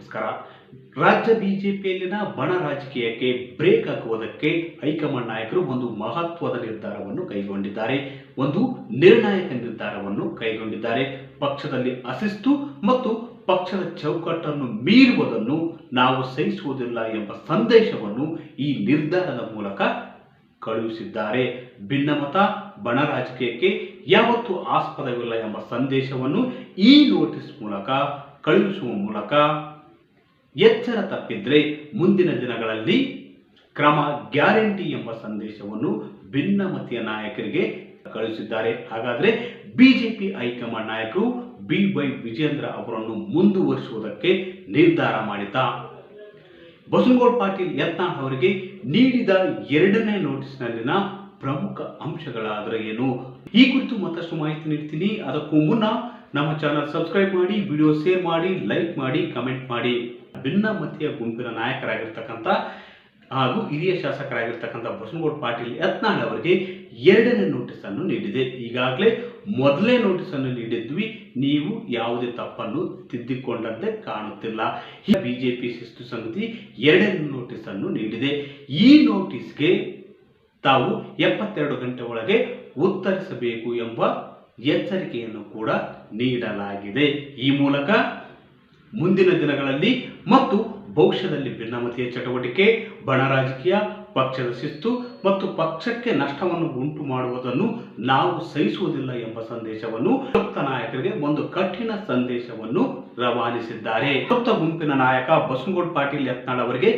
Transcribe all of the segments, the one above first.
ನಮಸ್ಕಾರ. ರಾಜ್ಯ ಬಿಜೆಪಿಯಲ್ಲಿನ ಬಣ ರಾಜಕೀಯಕ್ಕೆ ಬ್ರೇಕ್ ಹಾಕುವುದಕ್ಕೆ ಹೈಕಮಾಂಡ್ ನಾಯಕರು ಒಂದು ಮಹತ್ವದ ನಿರ್ಧಾರವನ್ನು ಕೈಗೊಂಡಿದ್ದಾರೆ. ಒಂದು ನಿರ್ಣಾಯಕ ನಿರ್ಧಾರವನ್ನು ಕೈಗೊಂಡಿದ್ದಾರೆ. ಪಕ್ಷದಲ್ಲಿ ಅಶಿಸ್ತು ಮತ್ತು ಪಕ್ಷದ ಚೌಕಟ್ಟನ್ನು ಮೀರುವುದನ್ನು ನಾವು ಸಹಿಸುವುದಿಲ್ಲ ಎಂಬ ಸಂದೇಶವನ್ನು ಈ ನಿರ್ಧಾರದ ಮೂಲಕ ಕಳುಹಿಸಿದ್ದಾರೆ. ಭಿನ್ನಮತ, ಬಣ ರಾಜಕೀಯಕ್ಕೆ ಯಾವತ್ತೂ ಆಸ್ಪದವಿಲ್ಲ ಎಂಬ ಸಂದೇಶವನ್ನು ಈ ನೋಟಿಸ್ ಮೂಲಕ ಕಳುಹಿಸುವ ಮೂಲಕ ಎಚ್ಚರ ತಪ್ಪಿದ್ರೆ ಮುಂದಿನ ದಿನಗಳಲ್ಲಿ ಕ್ರಮ ಗ್ಯಾರಂಟಿ ಎಂಬ ಸಂದೇಶವನ್ನು ಭಿನ್ನಮತಿಯ ನಾಯಕರಿಗೆ ಕಳುಹಿಸಿದ್ದಾರೆ. ಹಾಗಾದ್ರೆ ಬಿಜೆಪಿ ಹೈಕಮಾಂಡ್ ನಾಯಕರು ಬಿ ವೈ ವಿಜೇಂದ್ರ ಅವರನ್ನು ಮುಂದುವರಿಸುವುದಕ್ಕೆ ನಿರ್ಧಾರ ಮಾಡಿದ್ದ. ಬಸನಗೌಡ ಪಾಟೀಲ್ ಯತ್ನಾಳ್ ಅವರಿಗೆ ನೀಡಿದ ಎರಡನೇ ನೋಟಿಸ್ನಲ್ಲಿನ ಪ್ರಮುಖ ಅಂಶಗಳಾದರೆ ಏನು? ಈ ಕುರಿತು ಮತ್ತಷ್ಟು ಮಾಹಿತಿ ನೀಡ್ತೀನಿ. ಅದಕ್ಕೂ ಮುನ್ನ ನಮ್ಮ ಚಾನಲ್ ಸಬ್ಸ್ಕ್ರೈಬ್ ಮಾಡಿ, ವಿಡಿಯೋ ಶೇರ್ ಮಾಡಿ, ಲೈಕ್ ಮಾಡಿ, ಕಮೆಂಟ್ ಮಾಡಿ. ಭಿನ್ನಮತೀಯ ಗುಂಪಿನ ನಾಯಕರಾಗಿರ್ತಕ್ಕಂಥ ಹಾಗೂ ಹಿರಿಯ ಶಾಸಕರಾಗಿರ್ತಕ್ಕಂಥ ಬಸನಗೌಡ ಪಾಟೀಲ್ ಯತ್ನಾಳ್ ಅವರಿಗೆ ಎರಡನೇ ನೋಟಿಸ್ ಅನ್ನು ನೀಡಿದೆ. ಈಗಾಗಲೇ ಮೊದಲೇ ನೋಟಿಸ್ ಅನ್ನು ನೀಡಿದ್ವಿ. ನೀವು ಯಾವುದೇ ತಪ್ಪನ್ನು ತಿದ್ದಿಕೊಂಡಂತೆ ಕಾಣುತ್ತಿಲ್ಲ. ಬಿಜೆಪಿ ಶಿಸ್ತು ಸಮಿತಿ ಎರಡನೇ ನೋಟಿಸ್ ಅನ್ನು ನೀಡಿದೆ. ಈ ನೋಟಿಸ್ಗೆ ತಾವು ಎಪ್ಪತ್ತೆರಡು ಗಂಟೆ ಒಳಗೆ ಉತ್ತರಿಸಬೇಕು ಎಂಬ ಎಚ್ಚರಿಕೆಯನ್ನು ಕೂಡ ನೀಡಲಾಗಿದೆ. ಈ ಮೂಲಕ ಮುಂದಿನ ದಿನಗಳಲ್ಲಿ ಮತ್ತು ಭವಿಷ್ಯದಲ್ಲಿ ಭಿನ್ನಮತೀಯ ಚಟುವಟಿಕೆ ಬಣ ರಾಜಕೀಯ ಪಕ್ಷದ ಶಿಸ್ತು ಮತ್ತು ಪಕ್ಷಕ್ಕೆ ನಷ್ಟವನ್ನು ಉಂಟು ಮಾಡುವುದನ್ನು ನಾವು ಸಹಿಸುವುದಿಲ್ಲ ಎಂಬ ಸಂದೇಶವನ್ನು ತೃಪ್ತ ನಾಯಕರಿಗೆ ಒಂದು ಕಠಿಣ ಸಂದೇಶವನ್ನು ರವಾನಿಸಿದ್ದಾರೆ. ತೃಪ್ತ ಗುಂಪಿನ ನಾಯಕ ಬಸನಗೌಡ ಪಾಟೀಲ್ ಯತ್ನಾಳ್ ಅವರಿಗೆ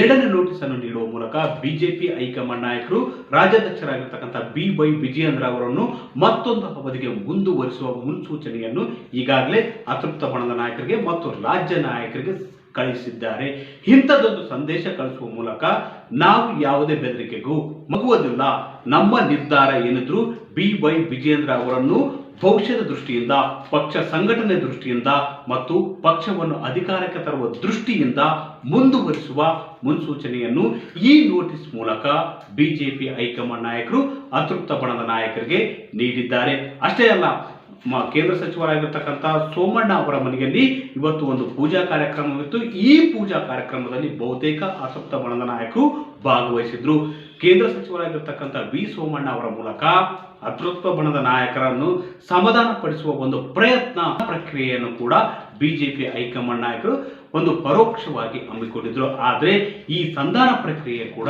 ಎರಡನೇ ನೋಟಿಸ್ ಅನ್ನು ನೀಡುವ ಮೂಲಕ ಬಿಜೆಪಿ ಹೈಕಮಾಂಡ್ ನಾಯಕರು, ರಾಜ್ಯಾಧ್ಯಕ್ಷರಾಗಿರ್ತಕ್ಕಂಥ ಬಿ ವೈ ವಿಜಯೇಂದ್ರ ಅವರನ್ನು ಮತ್ತೊಂದು ಅವಧಿಗೆ ಮುಂದುವರಿಸುವ ಮುನ್ಸೂಚನೆಯನ್ನು ಈಗಾಗಲೇ ಅತೃಪ್ತ ಬಣದ ನಾಯಕರಿಗೆ ಮತ್ತು ರಾಜ್ಯ ನಾಯಕರಿಗೆ ಕಳಿಸಿದ್ದಾರೆ. ಇಂಥದ್ದೊಂದು ಸಂದೇಶ ಕಳಿಸುವ ಮೂಲಕ ನಾವು ಯಾವುದೇ ಬೆದರಿಕೆಗೂ ಮಗುವುದಿಲ್ಲ. ನಮ್ಮ ನಿರ್ಧಾರ ಏನಿದ್ರು ಬಿ ವೈ ವಿಜೇಂದ್ರ ಅವರನ್ನು ಭವಿಷ್ಯದ ದೃಷ್ಟಿಯಿಂದ, ಪಕ್ಷ ಸಂಘಟನೆ ದೃಷ್ಟಿಯಿಂದ ಮತ್ತು ಪಕ್ಷವನ್ನು ಅಧಿಕಾರಕ್ಕೆ ತರುವ ದೃಷ್ಟಿಯಿಂದ ಮುಂದುವರಿಸುವ ಮುನ್ಸೂಚನೆಯನ್ನು ಈ ನೋಟಿಸ್ ಮೂಲಕ ಬಿಜೆಪಿ ಹೈಕಮಾಂಡ್ ನಾಯಕರು ಅತೃಪ್ತ ಬಣದ ನಾಯಕರಿಗೆ ನೀಡಿದ್ದಾರೆ. ಅಷ್ಟೇ ಅಲ್ಲ ಕೇಂದ್ರ ಸಚಿವರಾಗಿರ್ತಕ್ಕಂಥ ಸೋಮಣ್ಣ ಅವರ ಮನೆಯಲ್ಲಿ ಇವತ್ತು ಒಂದು ಪೂಜಾ ಕಾರ್ಯಕ್ರಮವಿತ್ತು. ಈ ಪೂಜಾ ಕಾರ್ಯಕ್ರಮದಲ್ಲಿ ಬಹುತೇಕ ಅಸಪ್ತ ಬಣದ ನಾಯಕರು ಭಾಗವಹಿಸಿದ್ರು. ಕೇಂದ್ರ ಸಚಿವರಾಗಿರ್ತಕ್ಕಂಥ ವಿ ಸೋಮಣ್ಣ ಅವರ ಮೂಲಕ ಅತೃಪ್ತ ಬಣದ ನಾಯಕರನ್ನು ಸಮಾಧಾನಪಡಿಸುವ ಒಂದು ಪ್ರಯತ್ನ ಪ್ರಕ್ರಿಯೆಯನ್ನು ಕೂಡ ಬಿಜೆಪಿ ಹೈಕಮಾಂಡ್ ನಾಯಕರು ಒಂದು ಪರೋಕ್ಷವಾಗಿ ಹಮ್ಮಿಕೊಂಡಿದ್ರು. ಆದರೆ ಈ ಸಂಧಾನ ಪ್ರಕ್ರಿಯೆ ಕೂಡ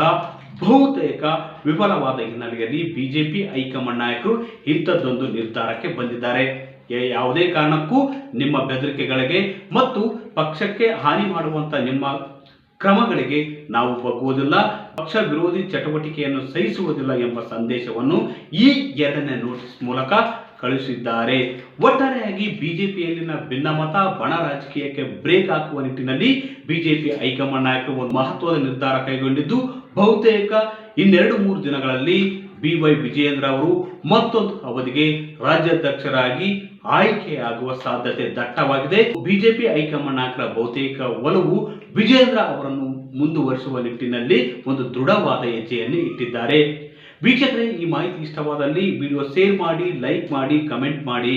ಬಹುತೇಕ ವಿಫಲವಾದ ಹಿನ್ನೆಲೆಯಲ್ಲಿ ಬಿಜೆಪಿ ಹೈಕಮಾಂಡ್ ನಾಯಕರು ಇಂಥದ್ದೊಂದು ನಿರ್ಧಾರಕ್ಕೆ ಬಂದಿದ್ದಾರೆ. ಯಾವುದೇ ಕಾರಣಕ್ಕೂ ನಿಮ್ಮ ಬೆದರಿಕೆಗಳಿಗೆ ಮತ್ತು ಪಕ್ಷಕ್ಕೆ ಹಾನಿ ಮಾಡುವಂತ ನಿಮ್ಮ ಕ್ರಮಗಳಿಗೆ ನಾವು ಬಗ್ಗುವುದಿಲ್ಲ ಪಕ್ಷ ವಿರೋಧಿ ಚಟುವಟಿಕೆಯನ್ನು ಸಹಿಸುವುದಿಲ್ಲ ಎಂಬ ಸಂದೇಶವನ್ನು ಈ ಎರಡನೇ ನೋಟಿಸ್ ಮೂಲಕ ಕಳುಹಿಸಿದ್ದಾರೆ ಒಟ್ಟಾರೆಯಾಗಿ ಬಿಜೆಪಿಯಲ್ಲಿನ ಭಿನ್ನಮತ, ಬಣ ರಾಜಕೀಯಕ್ಕೆ ಬ್ರೇಕ್ ಹಾಕುವ ನಿಟ್ಟಿನಲ್ಲಿ ಬಿಜೆಪಿ ಹೈಕಮಾಂಡ್ ನಾಯಕರು ಒಂದು ಮಹತ್ವದ ನಿರ್ಧಾರ ಕೈಗೊಂಡಿದ್ದು, ಬಹುತೇಕ ಇನ್ನೆರಡು ಮೂರು ದಿನಗಳಲ್ಲಿ ಬಿ ವೈ ವಿಜಯೇಂದ್ರ ಅವರು ಮತ್ತೊಂದು ಅವಧಿಗೆ ರಾಜ್ಯಾಧ್ಯಕ್ಷರಾಗಿ ಆಯ್ಕೆಯಾಗುವ ಸಾಧ್ಯತೆ ದಟ್ಟವಾಗಿದೆ. ಬಿಜೆಪಿ ಹೈಕಮಾಂಡ್ ನಾಯಕರ ಬಹುತೇಕ ಒಲವು ವಿಜೇಂದ್ರ ಅವರನ್ನು ಮುಂದುವರಿಸುವ ನಿಟ್ಟಿನಲ್ಲಿ ಒಂದು ದೃಢವಾದ ಹೆಜ್ಜೆಯನ್ನು ಇಟ್ಟಿದ್ದಾರೆ. ವೀಕ್ಷಕರೇ ಈ ಮಾಹಿತಿ ಇಷ್ಟವಾದಲ್ಲಿ ವಿಡಿಯೋ ಶೇರ್ ಮಾಡಿ ಲೈಕ್ ಮಾಡಿ ಕಮೆಂಟ್ ಮಾಡಿ.